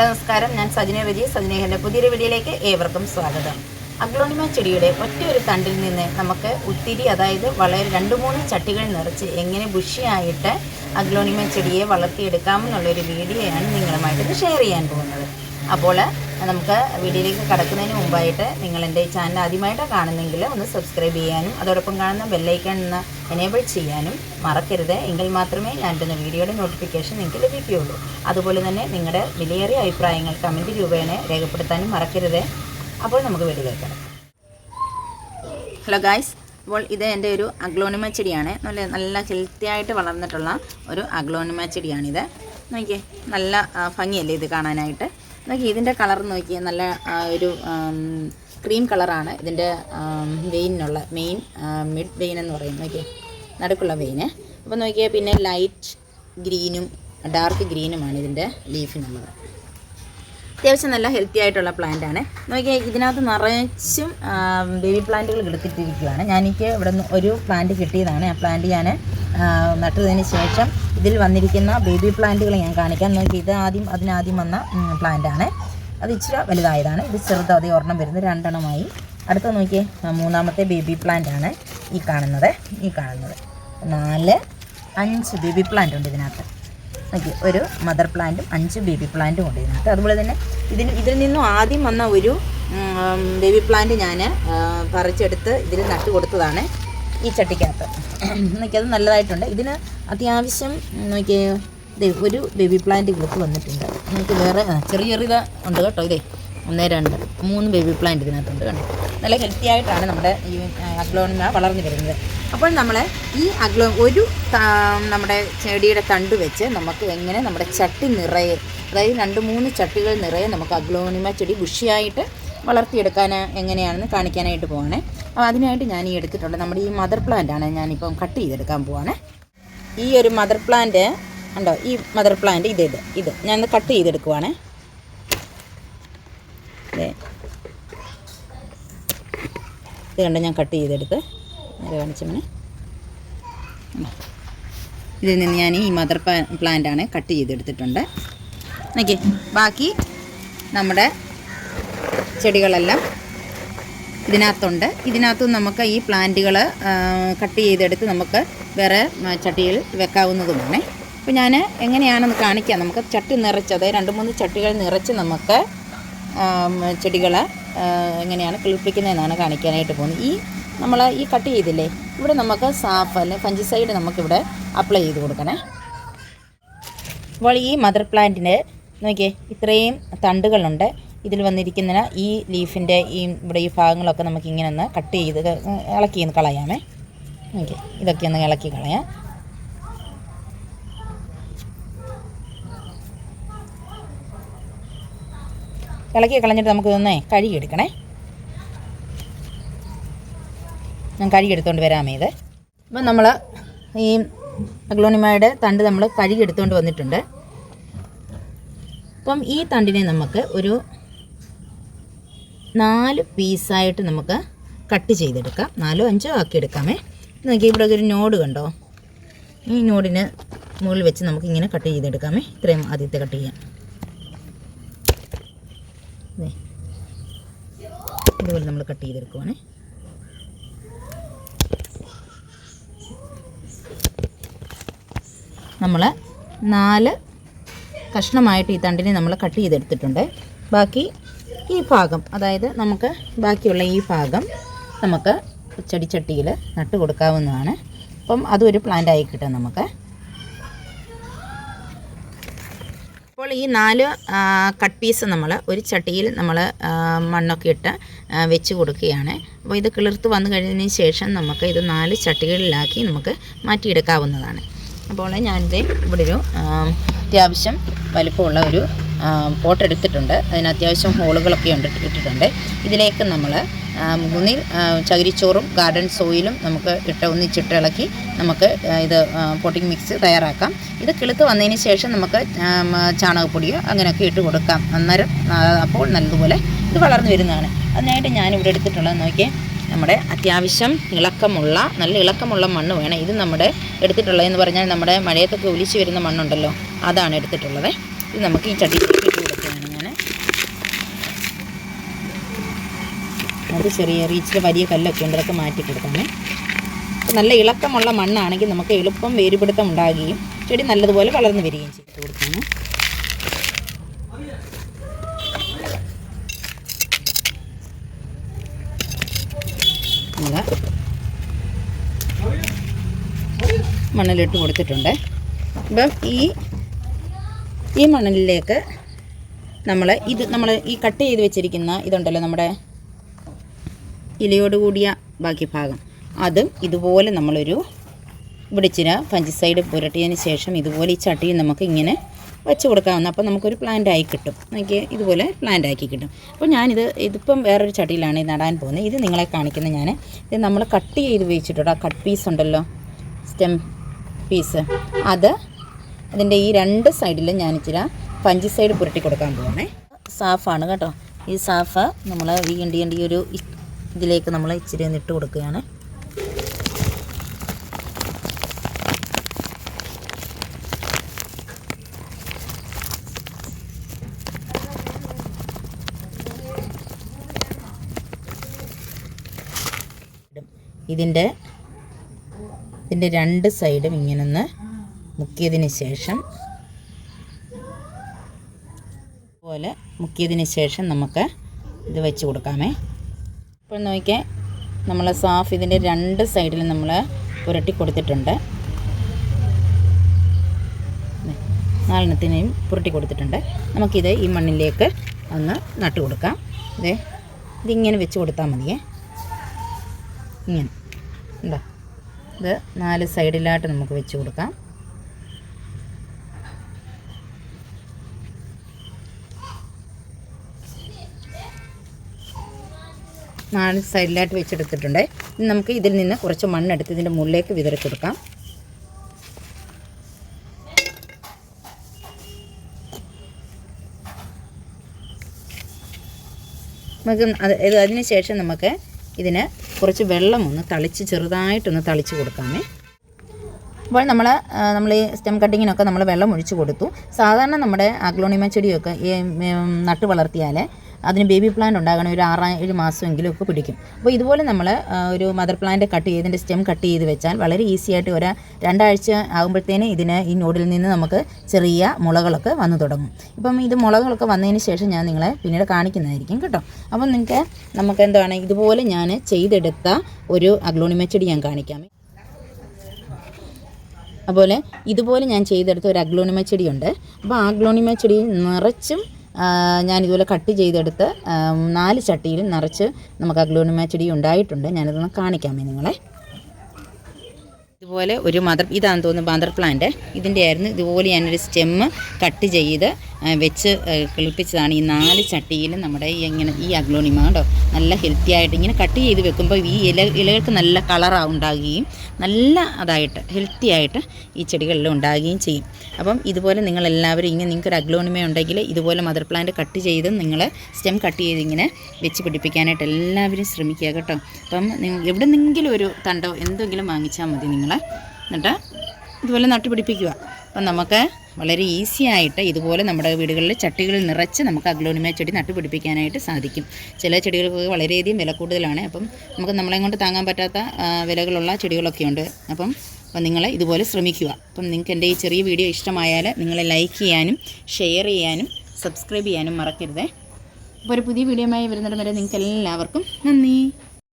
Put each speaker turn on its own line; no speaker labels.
നമസ്കാരം. ഞാൻ സജന രജി സജനേഹന്റെ പുതിയൊരു വീഡിയോയിലേക്ക് ഏവർക്കും സ്വാഗതം. അഗ്ലോണിമ ചെടിയുടെ ഒറ്റയൊരു തണ്ടിൽ നിന്ന് നമുക്ക് ഒത്തിരി അതായത് വളരെ രണ്ട് മൂന്ന് ചട്ടികൾ നിറച്ച് എങ്ങനെ ബുഷിയായിട്ട് അഗ്ലോണിമ ചെടിയെ വളർത്തിയെടുക്കാമെന്നുള്ളൊരു വീഡിയോയാണ് നിങ്ങളുമായിട്ട് ഷെയർ ചെയ്യാൻ പോകുന്നത്. അപ്പോൾ നമുക്ക് വീഡിയോയിലേക്ക് കടക്കുന്നതിന് മുമ്പായിട്ട് നിങ്ങൾ എന്റെ ചാനൽ ആദ്യമായിട്ട് കാണുന്നെങ്കിൽ ഒന്ന് സബ്സ്ക്രൈബ് ചെയ്യാനും അതോടൊപ്പം കാണുന്ന ബെല്ലൈക്കൺ ഒന്ന് എനേബിൾ ചെയ്യാനും മറക്കരുത്. എങ്കിൽ മാത്രമേ ഞാൻ ഇടുന്ന വീഡിയോയുടെ നോട്ടിഫിക്കേഷൻ നിങ്ങൾക്ക് ലഭിക്കുകയുള്ളൂ. അതുപോലെ തന്നെ നിങ്ങളുടെ വിലയേറിയ അഭിപ്രായങ്ങൾ കമന്റ് രൂപേണ രേഖപ്പെടുത്താനും മറക്കരുത്. അപ്പോൾ നമുക്ക് വീഡിയോയിലേക്ക് കടക്കാം. ഹലോ ഗായ്സ് അപ്പോൾ ഇത് എന്റെ ഒരു അഗ്ലോണിമ ചെടിയാണ്. നല്ല നല്ല ഹെൽത്തി ആയിട്ട് വളർന്നിട്ടുള്ള ഒരു അഗ്ലോണിമ ചെടിയാണിത്. നോക്കിയേ നല്ല ഭംഗിയല്ലേ ഇത് കാണാനായിട്ട്? നോക്കി ഇതിന്റെ കളർ നോക്കി നല്ല ഒരു ക്രീം കളറാണ് ഇതിന്റെ വെയിനുള്ള മെയിൻ മിഡ് വെയിൻ എന്ന് പറയും. നോക്കിയേ നടുക്കുള്ള വെയിന് അപ്പോൾ നോക്കിയാൽ പിന്നെ ലൈറ്റ് ഗ്രീനും ഡാർക്ക് ഗ്രീനുമാണ് ഇതിന്റെ ലീഫിനുള്ളത് അത്യാവശ്യം നല്ല ഹെൽത്തി ആയിട്ടുള്ള പ്ലാന്റ് ആണ്. നോക്കിയാൽ ഇതിനകത്ത് നിറച്ചും ബേബി പ്ലാന്റുകൾ എടുത്തിട്ടിരിക്കുകയാണ് ഞാൻ എനിക്ക് ഇവിടെ നിന്ന് ഒരു പ്ലാന്റ് കിട്ടിയതാണ്. ആ പ്ലാന്റ് ഞാൻ നട്ടതിന് ശേഷം ഇതിൽ വന്നിരിക്കുന്ന ബേബി പ്ലാന്റുകൾ ഞാൻ കാണിക്കാം. നോക്കി ഇത് ആദ്യം അതിനാദ്യം വന്ന പ്ലാന്റ് ആണ് അത് ഇച്ചിരി വലുതായതാണ്. ഇത് ചെറുത് അതേ ഒരെണ്ണം വരുന്നത് രണ്ടെണ്ണമായി. അടുത്ത നോക്കിയേ മൂന്നാമത്തെ ബേബി പ്ലാന്റ് ആണ് ഈ കാണുന്നത്. ഈ കാണുന്നത്. നാല് അഞ്ച് ബേബി പ്ലാന്റ് ഉണ്ട് ഇതിനകത്ത്. നോക്കി ഒരു മദർ പ്ലാന്റും അഞ്ച് ബേബി പ്ലാന്റും ഉണ്ട് ഇതിനകത്ത്. അതുപോലെ തന്നെ ഇതിന് ഇതിൽ നിന്നും ആദ്യം വന്ന ഒരു ബേബി പ്ലാന്റ് ഞാൻ പറിച്ചെടുത്ത് ഇതിൽ നട്ടു കൊടുത്തതാണ് ഈ ചട്ടിക്കകത്ത്. നോക്കി അത് നല്ലതായിട്ടുണ്ട്. ഇതിന് അത്യാവശ്യം നോക്കി ഒരു ബേബി പ്ലാന്റ് കിളുത്ത് വന്നിട്ടുണ്ട്. നമുക്ക് വേറെ ചെറിയ ചെറിയ ഉണ്ട് കേട്ടോ ഇതേ ഒന്ന് രണ്ട് മൂന്ന് ബേബി പ്ലാന്റ് ഇതിനകത്തുണ്ട് കണ്ടോ? നല്ല ഹെൽത്തി ആയിട്ടാണ് നമ്മുടെ ഈ അഗ്ലോണിന വളർന്നു വരുന്നത്. അപ്പോൾ നമ്മൾ ഈ അഗ്ലോ ഒരു നമ്മുടെ ചെടിയുടെ തണ്ട് വെച്ച് നമുക്ക് എങ്ങനെ നമ്മുടെ ചട്ടി നിറയെ അതായത് രണ്ട് മൂന്ന് ചട്ടികൾ നിറയെ നമുക്ക് അഗ്ലോണിമ ചെടി ബുഷിയായിട്ട് വളർത്തിയെടുക്കാൻ എങ്ങനെയാണെന്ന് കാണിക്കാനായിട്ട് പോവാണ്. അപ്പോൾ അതിനായിട്ട് ഞാൻ ഈ എടുത്തിട്ടുണ്ട് നമ്മുടെ ഈ മദർ പ്ലാന്റ് ആണ് ഞാനിപ്പം കട്ട് ചെയ്തെടുക്കാൻ പോവാണ്. ഈ ഒരു മദർ പ്ലാന്റ് ഉണ്ടോ ഈ മദർ പ്ലാന്റ് ഇത് ഇത് ഇത്. ഞാൻ കട്ട് ചെയ്തെടുക്കുവാണ്. ഇത് കണ്ട് ഞാൻ കട്ട് ചെയ്തെടുത്ത്? നേരെ കാണിച്ചമ്മനെ ഇതിൽ നിന്ന് ഞാൻ ഈ മദർ പ്ലാന്റ് ആണ് കട്ട് ചെയ്തെടുത്തിട്ടുണ്ട്. ബാക്കി നമ്മുടെ ചെടികളെല്ലാം ഇതിനകത്തുണ്ട്. ഇതിനകത്തും നമുക്ക് ഈ പ്ലാന്റുകൾ കട്ട് ചെയ്തെടുത്ത് നമുക്ക് വേറെ ചട്ടിയിൽ വെക്കാവുന്നതുമാണ്. അപ്പോൾ ഞാൻ എങ്ങനെയാണെന്ന് കാണിക്കാം. നമുക്ക് ചട്ടി നിറച്ച് അതായത് രണ്ട് മൂന്ന് ചട്ടികൾ നിറച്ച് നമുക്ക് ചെടികൾ എങ്ങനെയാണ് കിളിപ്പിക്കുന്നതെന്നാണ് കാണിക്കാനായിട്ട് പോകുന്നത്. ഈ നമ്മൾ ഈ കട്ട് ചെയ്തില്ലേ ഇവിടെ നമുക്ക് സാഫ് അല്ലെ ഫഞ്ചിസൈഡ് നമുക്കിവിടെ അപ്ലൈ ചെയ്ത് കൊടുക്കണേ. അപ്പോൾ ഈ മദർ പ്ലാന്റിന് നോക്കിയേ ഇത്രയും തണ്ടുകളുണ്ട്. ഇതിൽ വന്നിരിക്കുന്ന ഈ ലീഫിന്റെ ഈ ഇവിടെ ഈ ഭാഗങ്ങളൊക്കെ നമുക്ക് ഇങ്ങനെ ഒന്ന് കട്ട് ചെയ്ത് ഇളക്കി കളയാമേ. ഓക്കെ ഇതൊക്കെ ഒന്ന് ഇളക്കി കളയാം. ഇളക്കി കളഞ്ഞിട്ട് നമുക്ക് ഇതൊന്നേ കഴുകിയെടുക്കണേ. ഞാൻ കഴുകിയെടുത്തോണ്ട് വരാമേ ഇത്. അപ്പം നമ്മൾ ഈ അഗ്ലോണിമയുടെ തണ്ട് നമ്മൾ കഴുകിയെടുത്തുകൊണ്ട് വന്നിട്ടുണ്ട്. അപ്പം ഈ തണ്ടിനെ നമുക്ക് ഒരു നാല് പീസായിട്ട് നമുക്ക് കട്ട് ചെയ്തെടുക്കാം. നാലോ അഞ്ചോ ആക്കി എടുക്കാമേ നോക്കി ഇവിടെ ഒരു നോഡ് കണ്ടോ? ഈ നോഡിന് മുകളിൽ വെച്ച് നമുക്ക് ഇങ്ങനെ കട്ട് ചെയ്തെടുക്കാമേ. ഇത്രയും ആദ്യത്തെ കട്ട് ചെയ്യാം. ഇതുപോലെ നമ്മൾ കട്ട് ചെയ്തെടുക്കുവാണേ. നമ്മൾ നാല് കഷ്ണമായിട്ട് ഈ തണ്ടിനെ നമ്മൾ കട്ട് ചെയ്തെടുത്തിട്ടുണ്ട്. ബാക്കി ഈ ഭാഗം അതായത് നമുക്ക് ബാക്കിയുള്ള ഈ ഭാഗം നമുക്ക് ചെടിച്ചട്ടിയിൽ നട്ട് കൊടുക്കാവുന്നതാണ്. അപ്പം അതൊരു ഒരു പ്ലാന്റ് ആയി കിട്ടും നമുക്ക്. അപ്പോൾ ഈ നാല് കട്ട് പീസ് നമ്മൾ ഒരു ചട്ടിയിൽ നമ്മൾ മണ്ണൊക്കെ ഇട്ട് വെച്ച് കൊടുക്കുകയാണ്. അപ്പോൾ ഇത് കിളിർത്ത് വന്നു കഴിഞ്ഞതിന് ശേഷം നമുക്ക് ഇത് നാല് ചട്ടികളിലാക്കി നമുക്ക് മാറ്റിയെടുക്കാവുന്നതാണ്. അപ്പോൾ ഞാനിത് ഇവിടെ ഒരു അത്യാവശ്യം വലിപ്പമുള്ള ഒരു പോട്ട് എടുത്തിട്ടുണ്ട്. അതിന് അത്യാവശ്യം ഹോളുകളൊക്കെ ഉണ്ട് ഇട്ടിട്ടുണ്ട്. ഇതിലേക്ക് നമ്മൾ ഒന്നിൽ ആ, ചകിരിച്ചോറും ഗാർഡൻ സോയിലും നമുക്ക് ഇട്ട് ഒന്നിച്ചിട്ട് ഇളക്കി നമുക്ക് ഇത് പോട്ടിംഗ് മിക്സ് തയ്യാറാക്കാം. ഇത് കിളുത്ത് വന്നതിന് ശേഷം നമുക്ക് ചാണകപ്പൊടിയോ അങ്ങനെയൊക്കെ ഇട്ട് കൊടുക്കാം. അന്നേരം അപ്പോൾ നല്ലതുപോലെ ഇത് വളർന്നു വരുന്നതാണ്. അതിനായിട്ട് ഞാനിവിടെ എടുത്തിട്ടുള്ളത് നോക്കിയേ നമ്മുടെ അത്യാവശ്യം ഇളക്കമുള്ള നല്ല ഇളക്കമുള്ള മണ്ണ് വേണം. ഇത് നമ്മുടെ എടുത്തിട്ടുള്ളതെന്ന് പറഞ്ഞാൽ നമ്മുടെ മഴയത്തൊക്കെ ഒലിച്ച് വരുന്ന മണ്ണുണ്ടല്ലോ അതാണ് എടുത്തിട്ടുള്ളത്. ഇത് നമുക്ക് ഈ ചട്ടിയിലേക്ക് ഇട്ട് കൊടുക്കുകയാണ് ഞാൻ അത് ചെറിയ റീച്ചിൽ വലിയ കല്ലൊക്കെ ഉണ്ട് അതൊക്കെ മാറ്റി കൊടുക്കണം നല്ല ഇളക്കമുള്ള മണ്ണാണെങ്കിൽ നമുക്ക് എളുപ്പം വേരുപിടുത്തം ഉണ്ടാകുകയും ചെടി നല്ലതുപോലെ വളർന്നു വരികയും ചെയ്ത് കൊടുക്കണം മണ്ണിലിട്ട് കൊടുത്തിട്ടുണ്ട്. അപ്പം ഈ ഈ മണലിലേക്ക് നമ്മൾ ഇത് നമ്മൾ ഈ കട്ട് ചെയ്ത് വെച്ചിരിക്കുന്ന ഇതുണ്ടല്ലോ നമ്മുടെ ഇലയോട് കൂടിയ ബാക്കി ഭാഗം. അതും ഇതുപോലെ നമ്മളൊരു ഇവിടെ ഇച്ചിരി പഞ്ചസൈഡ് പുരട്ടിയതിന് ശേഷം ഇതുപോലെ ഈ ചട്ടിയും നമുക്ക് ഇങ്ങനെ വെച്ച് കൊടുക്കാവുന്ന അപ്പോൾ നമുക്കൊരു പ്ലാന്റ് ആയി കിട്ടും. എനിക്ക് ഇതുപോലെ പ്ലാന്റ് ആക്കി കിട്ടും. അപ്പോൾ ഞാനിത് ഇതിപ്പം വേറൊരു ചട്ടിയിലാണ് ഇത് നടാൻ പോകുന്നത്. ഇത് നിങ്ങളെ കാണിക്കുന്നത് ഞാൻ ഇത് നമ്മൾ കട്ട് ചെയ്ത് വെച്ചിട്ടുണ്ട്. ആ കട്ട് പീസ് ഉണ്ടല്ലോ സ്റ്റെം പീസ് അത് അതിന്റെ ഈ രണ്ട് സൈഡിലും ഞാൻ ഇച്ചിരി പഞ്ചി സൈഡ് പുരട്ടി കൊടുക്കാൻ പോകണേ സാഫാണ് കേട്ടോ. ഈ സാഫ് നമ്മൾ വീണ്ടിയന്റെ ഈ ഒരു ഇതിലേക്ക് നമ്മൾ ഇച്ചിരി ഒന്ന് കൊടുക്കുകയാണ്. ഇതിന്റെ ഇതിന്റെ രണ്ട് സൈഡും ഇങ്ങനെ ഒന്ന് മുക്കിയതിന് ശേഷം പോലെ മുക്കിയതിന് ശേഷം നമുക്ക് ഇത് വെച്ച് കൊടുക്കാമേ. ഇപ്പോൾ നോക്കിയാൽ നമ്മൾ സാഫ് ഇതിന്റെ രണ്ട് സൈഡിൽ നമ്മൾ പുരട്ടി കൊടുത്തിട്ടുണ്ട്. നാലെണ്ണത്തിനെയും പുരട്ടി കൊടുത്തിട്ടുണ്ട്. നമുക്കിത് ഈ മണ്ണിലേക്ക് ഒന്ന് നട്ടു കൊടുക്കാം. ഇതേ ഇതിങ്ങനെ വെച്ച് കൊടുത്താൽ മതിയേ. ഇങ്ങനെ. ഉണ്ടോ ഇത് നാല് സൈഡിലായിട്ട് നമുക്ക് വെച്ച് കൊടുക്കാം. നാല് സൈഡിലായിട്ട് വെച്ചെടുത്തിട്ടുണ്ട്. ഇനി നമുക്ക് ഇതിൽ നിന്ന് കുറച്ച് മണ്ണെടുത്ത് ഇതിന്റെ മുകളിലേക്ക് വിതറി കൊടുക്കാം. നമുക്ക് അത് അതിന് ശേഷം നമുക്ക് ഇതിന് കുറച്ച് വെള്ളം ഒന്ന് തളിച്ച് ചെറുതായിട്ടൊന്ന് തളിച്ച് കൊടുക്കാമേ. അപ്പോൾ നമ്മൾ നമ്മൾ ഈ സ്റ്റെം കട്ടിങ്ങിനൊക്കെ നമ്മൾ വെള്ളം ഒഴിച്ച് കൊടുത്തു. സാധാരണ നമ്മുടെ അഗ്ലോണിമ ചെടിയൊക്കെ നട്ട് വളർത്തിയാൽ അതിന് ബേബി പ്ലാന്റ് ഉണ്ടാകണം ഒരു ആറ് ഏഴ് മാസമെങ്കിലും ഒക്കെ പിടിക്കും. അപ്പോൾ ഇതുപോലെ നമ്മൾ ഒരു മദർ പ്ലാന്റ് കട്ട് ചെയ്തിന്റെ സ്റ്റെം കട്ട് ചെയ്ത് വെച്ചാൽ വളരെ ഈസി ആയിട്ട് ഒരു രണ്ടാഴ്ച ആകുമ്പോഴത്തേന് ഇതിന് ഈ നോഡിൽ നിന്ന് നമുക്ക് ചെറിയ മുളകളൊക്കെ വന്നു തുടങ്ങും. ഇപ്പം ഇത് മുളകളൊക്കെ വന്നതിന് ശേഷം ഞാൻ നിങ്ങളെ പിന്നീട് കാണിക്കുന്നതായിരിക്കും കേട്ടോ. അപ്പം നിങ്ങൾക്ക് നമുക്ക് എന്താണ് ഇതുപോലെ ഞാൻ ചെയ്തെടുത്ത ഒരു അഗ്ലോണിമ ചെടി ഞാൻ കാണിക്കാം. അതുപോലെ ഇതുപോലെ ഞാൻ ചെയ്തെടുത്ത ഒരു അഗ്ലോണിമ ചെടിയുണ്ട്. അപ്പോൾ ആ അഗ്ലോണിമ ചെടി നിറച്ചും ഇതുപോലെ കട്ട് ചെയ്തെടുത്ത് നാല് ചട്ടിയിൽ നിറച്ച് നമുക്ക് അഗ്ലോണിമ ചെടി ഉണ്ടായിട്ടുണ്ട്. ഞാനിതൊന്ന് കാണിക്കാമേ നിങ്ങളെ. ഇതുപോലെ ഒരു മദർ ഇതാണെന്ന് തോന്നുന്നു മദർ പ്ലാന്റ്. ഇതിന്റെ ആയിരുന്നു ഇതുപോലെ ഞാനൊരു സ്റ്റെമ്മ് കട്ട് ചെയ്ത് വെച്ച് കിളിപ്പിച്ചതാണ് ഈ നാല് ചട്ടിയിൽ നമ്മുടെ ഈ ഇങ്ങനെ ഈ അഗ്ലോണിമ കേട്ടോ നല്ല ഹെൽത്തി ആയിട്ട് ഇങ്ങനെ കട്ട് ചെയ്ത് വെക്കുമ്പോൾ ഈ ഇല ഇലകൾക്ക് നല്ല കളറാണ് ഉണ്ടാകുകയും നല്ല അതായിട്ട് ഹെൽത്തി ആയിട്ട് ഈ ചെടികളിൽ ഉണ്ടാകുകയും ചെയ്യും. അപ്പം ഇതുപോലെ നിങ്ങളെല്ലാവരും ഇങ്ങനെ നിങ്ങൾക്കൊരു അഗ്ലോണിമ ഉണ്ടെങ്കിൽ ഇതുപോലെ മദർ പ്ലാന്റ് കട്ട് ചെയ്ത് നിങ്ങൾ സ്റ്റെം കട്ട് ചെയ്ത് ഇങ്ങനെ വെച്ച് പിടിപ്പിക്കാനായിട്ട് എല്ലാവരും ശ്രമിക്കുക കേട്ടോ. അപ്പം എവിടെ നിന്നെങ്കിലും ഒരു തണ്ടോ എന്തെങ്കിലും വാങ്ങിച്ചാൽ മതി നിങ്ങൾ എന്നിട്ട് ഇതുപോലെ നട്ടുപിടിപ്പിക്കുക. അപ്പം നമുക്ക് വളരെ ഈസി ആയിട്ട് ഇതുപോലെ നമ്മുടെ വീടുകളിൽ ചട്ടികളിൽ നിറച്ച് നമുക്ക് അഗ്ലോണിമ ചെടി നട്ടുപിടിപ്പിക്കാനായിട്ട് സാധിക്കും. ചില ചെടികൾക്ക് വളരെയധികം വില കൂടുതലാണ്. അപ്പം നമുക്ക് നമ്മളെ കൊണ്ട് താങ്ങാൻ പറ്റാത്ത വിലകളുള്ള ചെടികളൊക്കെ ഉണ്ട് അപ്പം അപ്പം നിങ്ങൾ ഇതുപോലെ ശ്രമിക്കുക. അപ്പം നിങ്ങൾക്ക് എന്റെ ഈ ചെറിയ വീഡിയോ ഇഷ്ടമായാൽ നിങ്ങൾ ലൈക്ക് ചെയ്യാനും ഷെയർ ചെയ്യാനും സബ്സ്ക്രൈബ് ചെയ്യാനും മറക്കരുതേ. അപ്പോൾ ഒരു പുതിയ വീഡിയോയുമായി വരുന്നിടം വരെ നിങ്ങൾക്ക് എല്ലാവർക്കും നന്ദി.